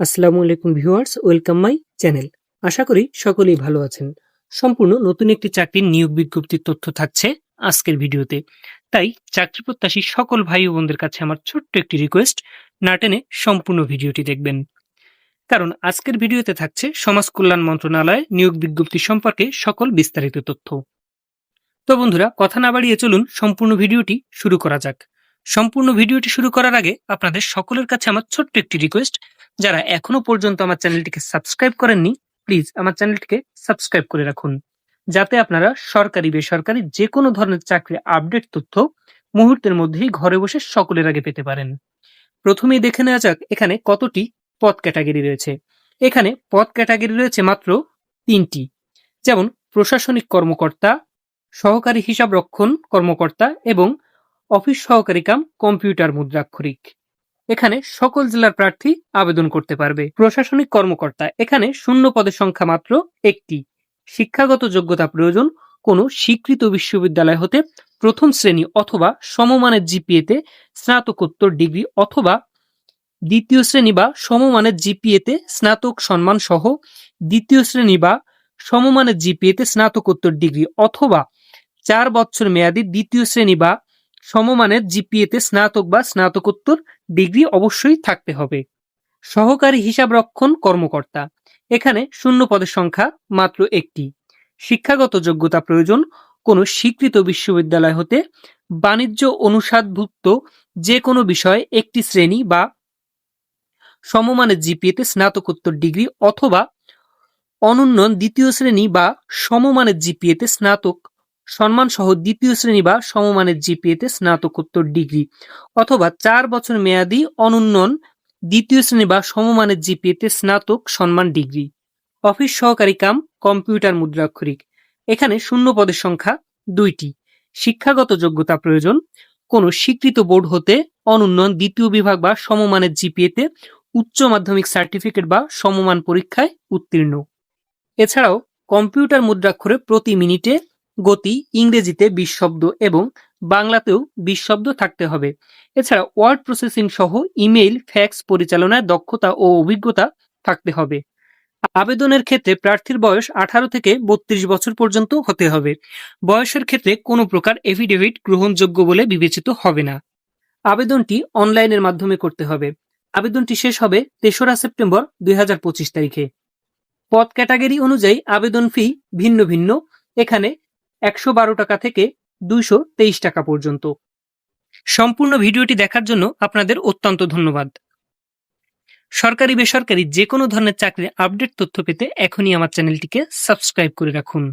আসসালামু আলাইকুম viewers, welcome my channel. আশা করি সকলেই ভালো আছেন। সম্পূর্ণ নতুন একটি চাকরির নিয়োগ বিজ্ঞপ্তির তথ্য থাকছে আজকের ভিডিওতে। তাই চাকরি প্রত্যাশী সকল ভাই বোনদের কাছে আমার ছোট্ট একটি রিকোয়েস্ট না টেনে সম্পূর্ণ ভিডিওটি দেখবেন। কারণ আজকের ভিডিওতে থাকছে সমাজ কল্যাণ মন্ত্রণালয় নিয়োগ বিজ্ঞপ্তি সম্পর্কে সকল বিস্তারিত তথ্য। তো বন্ধুরা, কথা না বাড়িয়ে চলুন সম্পূর্ণ ভিডিওটি শুরু করা যাক। সম্পূর্ণ ভিডিওটি শুরু করার আগে আপনাদের সকলের কাছে আমার ছোট্ট একটি রিকোয়েস্ট যারা এখনও পর্যন্ত আমার চ্যানেলটিকে সাবস্ক্রাইব করেননি প্লিজ আমার চ্যানেলটিকে সাবস্ক্রাইব করে রাখুন। যাতে আপনারা সরকারি, বেসরকারি যে কোনো ধরনের চাকরির আপডেট তথ্য মুহূর্তের মধ্যেই ঘরে বসে সকলের আগে পেতে পারেন। প্রথমেই দেখে নেওয়া যাক এখানে কতটি পদ ক্যাটাগরি রয়েছে। এখানে পদ ক্যাটাগরি রয়েছে মাত্র তিনটি। যেমন প্রশাসনিক কর্মকর্তা, সহকারী হিসাব রক্ষণ কর্মকর্তা এবং অফিস সহকারী কাম কম্পিউটার মুদ্রাক্ষরিক। এখানে সকল জেলার প্রার্থী আবেদন করতে পারবে। প্রশাসনিক কর্মকর্তা, এখানে শূন্য পদের সংখ্যা মাত্র একটি। শিক্ষাগত যোগ্যতা প্রয়োজন কোনো স্বীকৃত বিশ্ববিদ্যালয় হতে প্রথম শ্রেণি অথবা সমমানের জিপিএতে স্নাতকোত্তর ডিগ্রি অথবা দ্বিতীয় শ্রেণি বা সমমানের জিপিএতে স্নাতক সম্মান সহ দ্বিতীয় শ্রেণি বা সমমানের জিপিএতে স্নাতকোত্তর ডিগ্রি অথবা চার বছর মেয়াদী দ্বিতীয় শ্রেণি বা সমমানের জিপিএতে স্নাতক বা স্নাতকোত্তর ডিগ্রি অবশ্যই থাকতে হবে। সহকারী হিসাব রক্ষণ কর্মকর্তা, এখানে শূন্য পদের সংখ্যা মাত্র একটি। শিক্ষাগত যোগ্যতা প্রয়োজন কোনো স্বীকৃত বিশ্ববিদ্যালয় হতে বাণিজ্য অনুষাদভুক্ত যে কোনো বিষয়ে একটি শ্রেণি বা সমমানের জিপিএতে স্নাতকোত্তর ডিগ্রি অথবা অনুন্নয়ন দ্বিতীয় শ্রেণি বা সমমানের জিপিএতে স্নাতক সম্মান সহ দ্বিতীয় শ্রেণি বা সমমানের জিপিএতে স্নাতকোত্তর ডিগ্রি অথবা চার বছর মেয়াদী অনুন্নয়ন দ্বিতীয় শ্রেণি বা সমমানের জিপিএতে স্নাতক সম্মান ডিগ্রি। অফিস সহকারী কাম, কম্পিউটার মুদ্রাক্ষরিক। এখানে শূন্য পদের সংখ্যা দুইটি। শিক্ষাগত যোগ্যতা প্রয়োজন। কোনো স্বীকৃত বোর্ড হতে অনুন্নয়ন দ্বিতীয় বিভাগ বা সমমানের জিপিএতে উচ্চ মাধ্যমিক সার্টিফিকেট বা সমমান পরীক্ষায় উত্তীর্ণ। এছাড়াও কম্পিউটার মুদ্রাক্ষরে প্রতি মিনিটে গতি ইংরেজিতে বিশ শব্দ এবং বাংলাতেও বিশ শব্দ থাকতে হবে। এছাড়া ওয়ার্ড প্রসেসিং সহ ইমেইল, ফ্যাক্স পরিচালনায় দক্ষতা ও অভিজ্ঞতা থাকতে হবে। আবেদনের ক্ষেত্রে প্রার্থীর বয়স আঠারো থেকে বত্রিশ বছর পর্যন্ত হতে হবে। বয়সের ক্ষেত্রে কোনো প্রকার এফিডেভিট গ্রহণযোগ্য বলে বিবেচিত হবে না। আবেদনটি অনলাইনের মাধ্যমে করতে হবে। আবেদনটি শেষ হবে তেসরা সেপ্টেম্বর দুই হাজার পঁচিশ তারিখে। পদ ক্যাটাগরি অনুযায়ী আবেদন ফি ভিন্ন ভিন্ন। এখানে একশো বারো টাকা থেকে দুইশো তেইশ টাকা পর্যন্ত। সম্পূর্ণ ভিডিওটি দেখার জন্য আপনাদের অত্যন্ত ধন্যবাদ। সরকারি বেসরকারি যে কোনো ধরনের চাকরির আপডেট তথ্য পেতে এখনই আমার চ্যানেলটিকে সাবস্ক্রাইব করে রাখুন।